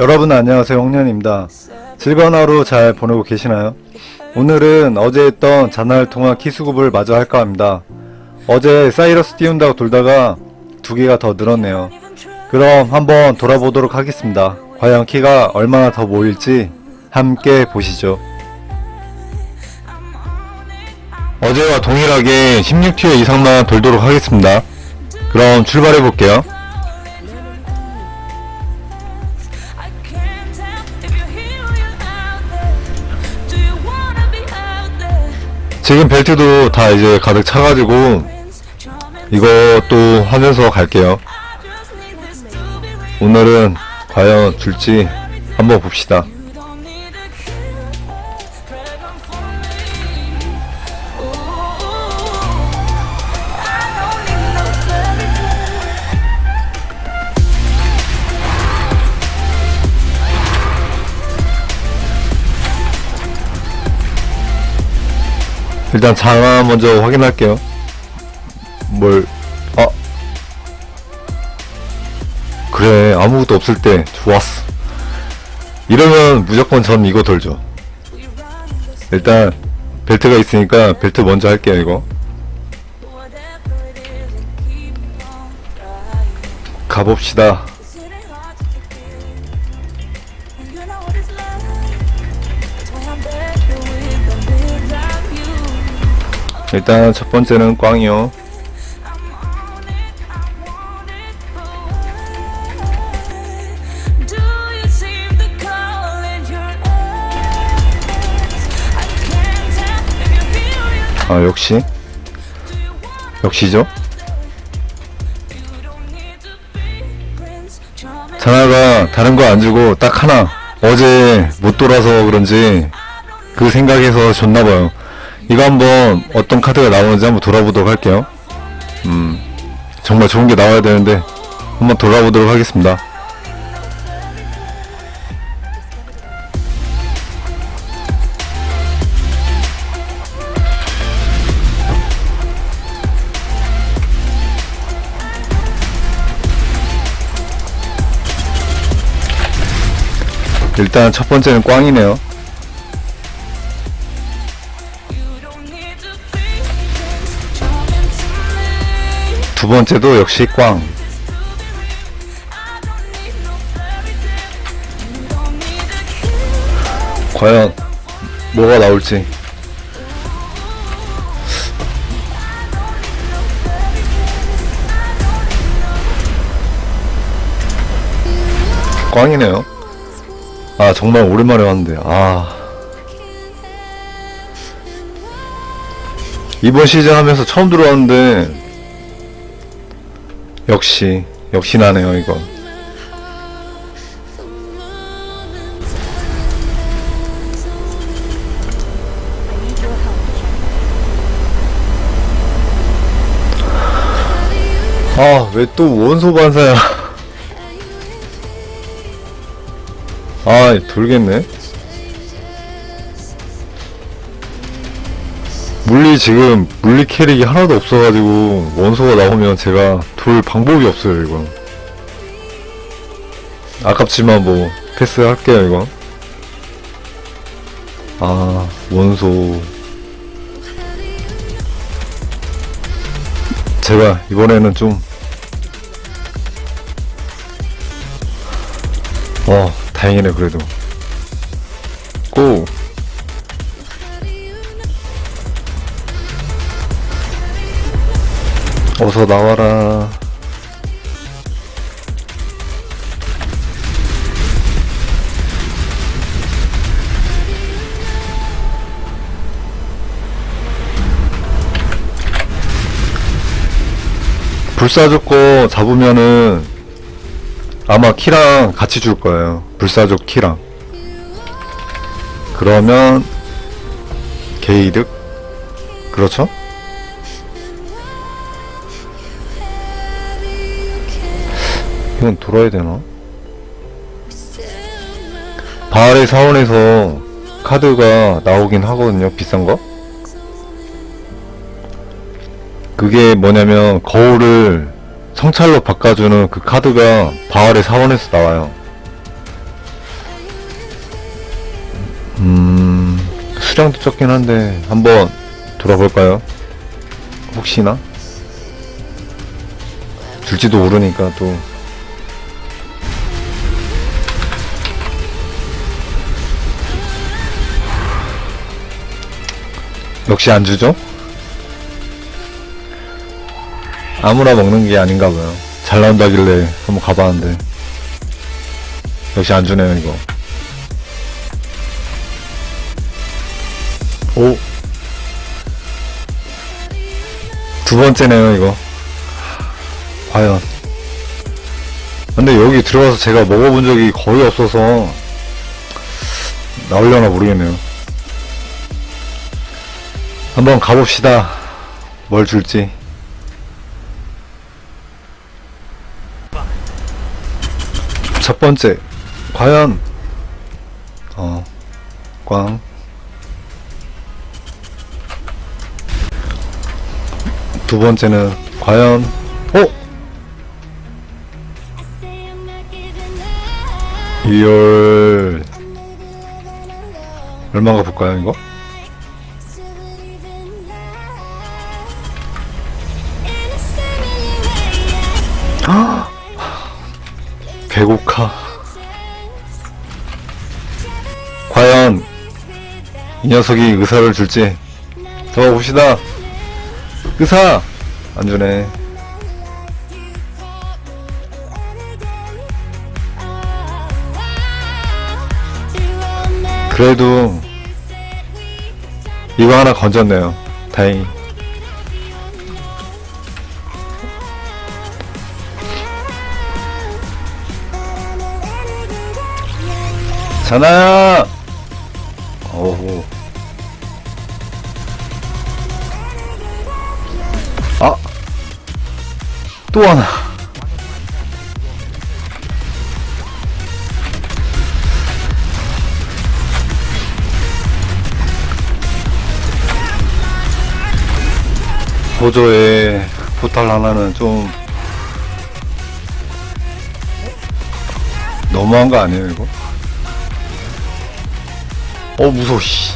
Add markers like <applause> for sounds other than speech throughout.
여러분 안녕하세요. 홍련입니다. 즐거운 하루 잘 보내고 계시나요? 오늘은 어제 했던 자날 통화 키수급을 마저 할까 합니다. 어제 사이러스 띄운다고 돌다가 두 개가 더 늘었네요. 그럼 한번 돌아보도록 하겠습니다. 과연 키가 얼마나 더 모일지 함께 보시죠. 어제와 동일하게 16티어 이상만 돌도록 하겠습니다. 그럼 출발해 볼게요 지금 벨트도 다 이제 가득 차가지고. 이것도 하면서 갈게요. 오늘은 과연 줄지 한번 봅시다. 일단 장화 먼저 확인할게요. 뭘, 아. 그래, 아무것도 없을 때 좋았어. 이러면 무조건 전 이거 돌죠. 일단 벨트가 있으니까 벨트 먼저 할게요, 이거. 가봅시다. 일단 첫 번째는 꽝이요. 아, 역시. 역시죠. 장화가 다른 거 안 주고 딱 하나. 어제 못 돌아서 그런지 그 생각에서 줬나봐요. 이거 한번 어떤 카드가 나오는지 한번 돌아보도록 할게요. 음, 정말 좋은 게 나와야 되는데 한번 돌아보도록 하겠습니다. 일단 첫 번째는 꽝이네요. 두 번째도 역시 꽝. 과연 뭐가 나올지. 꽝이네요. 아 정말 오랜만에 왔는데 아 이번 시즌 하면서 처음 들어왔는데 역시 역시 나네요 이거. 아, 왜 또 원소 반사야? <laughs> 아, 돌겠네. 물리 지금 물리 캐릭이 하나도 없어가지고 원소가 나오면 제가 돌 방법이 없어요 이거. 아깝지만 뭐 패스할게요 이거. 아 원소. 제가 이번에는 좀 어, 다행이네, 그래도. 고! 어서 나와라. 불사조 거 잡으면은 아마 키랑 같이 줄 거예요. 불사조 키랑. 그러면 게이득 그렇죠? 이건 돌아야 되나? 바알의 사원에서 카드가 나오긴 하거든요 비싼 거 그게 뭐냐면 거울을 성찰로 바꿔주는 그 카드가 바알의 사원에서 나와요 음... 수량도 적긴 한데 한번 돌아볼까요? 혹시나? 줄지도 모르니까 또 역시 안 주죠? 아무나 먹는 게 아닌가 봐요. 잘 나온다길래 한번 가봤는데. 역시 안 주네요, 이거. 오. 두 번째네요, 이거. 과연. 근데 여기 들어가서 제가 먹어본 적이 거의 없어서, 나오려나 모르겠네요. 한번 가봅시다. 뭘 줄지. 첫 번째, 과연, 어, 꽝. 두 번째는, 과연, 어? 이열, 얼마가 볼까요, 이거? 배고카. 과연 이 녀석이 의사를 줄지 잡아봅시다. 의사 안 주네. 그래도 이거 하나 건졌네요. 다행히. 자나야! 어후. 아! 또 하나. 보조에 포탈 하나는 좀 너무한 거 아니에요 이거? 어 무서워 씨.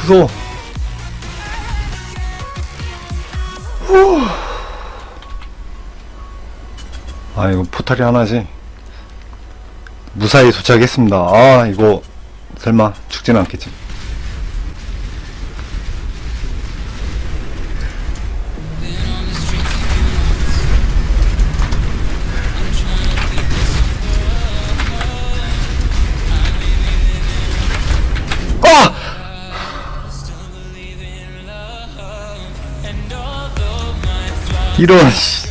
무서워. 후. 아 이거 포탈이 하나지. 무사히 도착했습니다. 아 이거 설마 죽진 않겠지 이런 씨.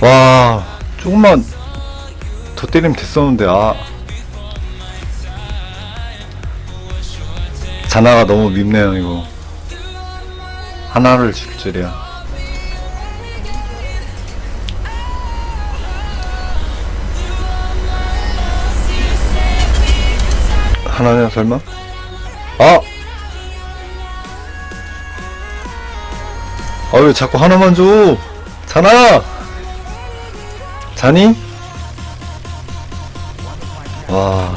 와 조금만 더 때리면 됐었는데 아 자나가 너무 밉네요 이거 하나를 줄 줄이야 하나냐 설마? 아! 아 왜 자꾸 하나만 줘? 자나! 자니? 와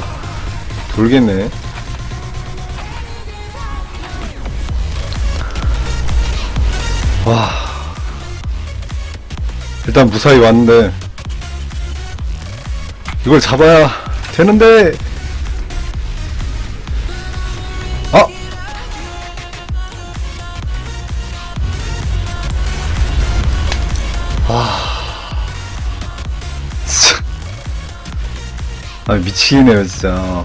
돌겠네 와 일단 무사히 왔는데 이걸 잡아야 되는데 아 미치겠네요 진짜.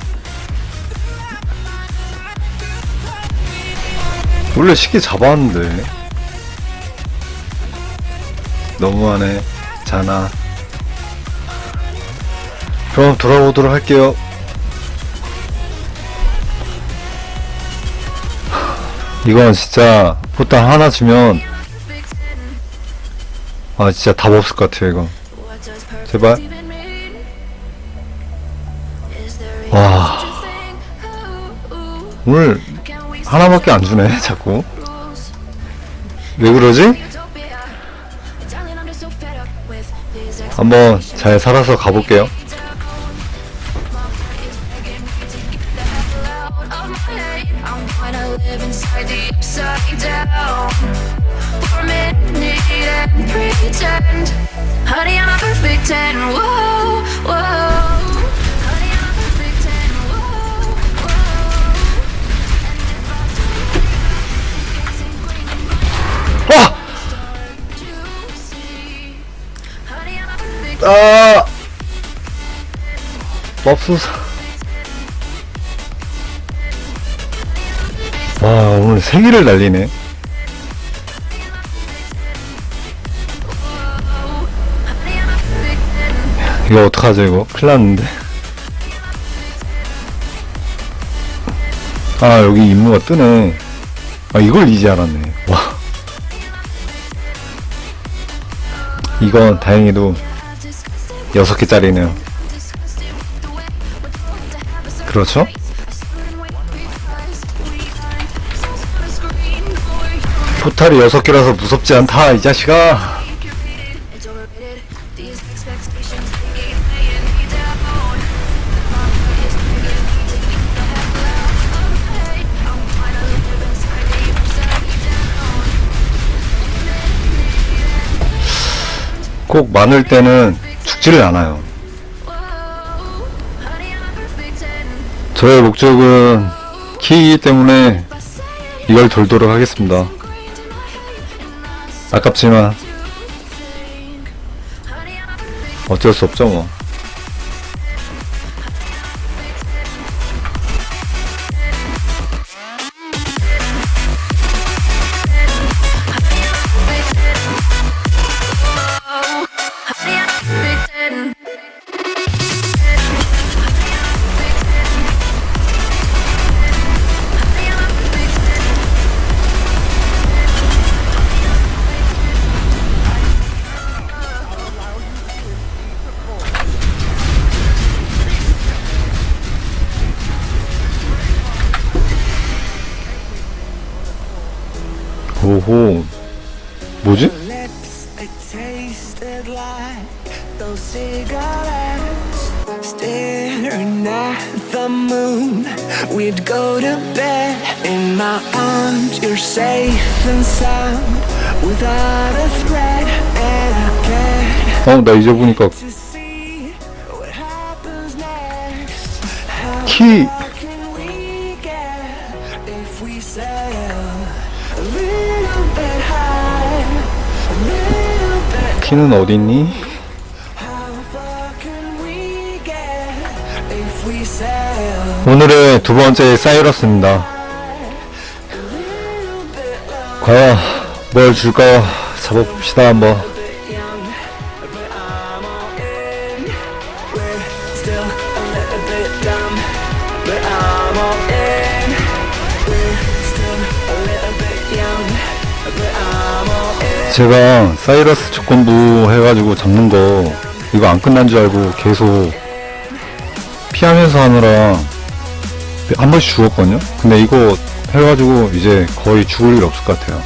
원래 쉽게 잡았는데. 너무하네 자나. 그럼 돌아오도록 할게요. 이건 진짜 포탄 하나 주면 아 진짜 답 없을 것 같아요 이거 제발. 와 오늘 하나밖에 안 주네 자꾸 왜 그러지? 한번 잘 살아서 가볼게요 pretend. Honey, I'm a perfect ten. Whoa, whoa. 와! perfect 아! 맙소사. 와, 오늘 세기를 날리네. 이거 어떡하죠, 이거? 큰일 났는데. 아, 여기 임무가 뜨네. 아, 이걸 이제 알았네. 이건 다행히도 여섯 개짜리네요. 그렇죠? 포탈이 여섯 개라서 무섭지 않다, 이 자식아. 꼭 많을 때는 죽지를 않아요. 저의 목적은 키이기 때문에 이걸 돌도록 하겠습니다. 아깝지만 어쩔 수 없죠 뭐. I can't 어, 나 이제 보니까 키 키는 sail 오늘의 두 번째 사이러스입니다. 과연 뭘 줄까요? 잡아봅시다 한번. 제가 사이러스 조건부 해가지고 잡는 거 이거 안 끝난 줄 알고 계속 피하면서 하느라 한 번씩 죽었거든요? 근데 이거 해가지고 이제 거의 죽을 일 없을 것 같아요.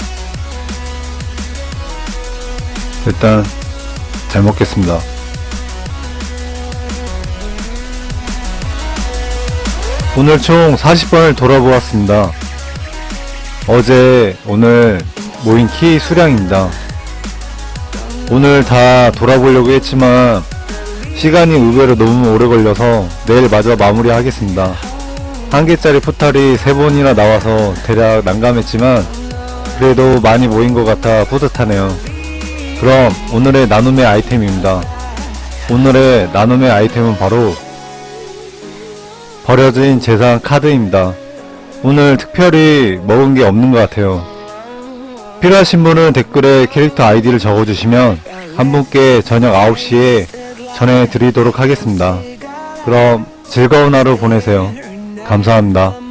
일단 잘 먹겠습니다. 오늘 총 40번을 돌아보았습니다. 어제 오늘 모인 키 수량입니다. 오늘 다 돌아보려고 했지만 시간이 의외로 너무 오래 걸려서 내일 마저 마무리하겠습니다. 한 개짜리 포탈이 세 번이나 나와서 대략 난감했지만 그래도 많이 모인 것 같아 뿌듯하네요. 그럼 오늘의 나눔의 아이템입니다. 오늘의 나눔의 아이템은 바로 버려진 재산 카드입니다. 오늘 특별히 먹은 게 없는 것 같아요. 필요하신 분은 댓글에 캐릭터 아이디를 적어주시면 한 분께 저녁 9시에 전해드리도록 하겠습니다. 그럼 즐거운 하루 보내세요. 감사합니다.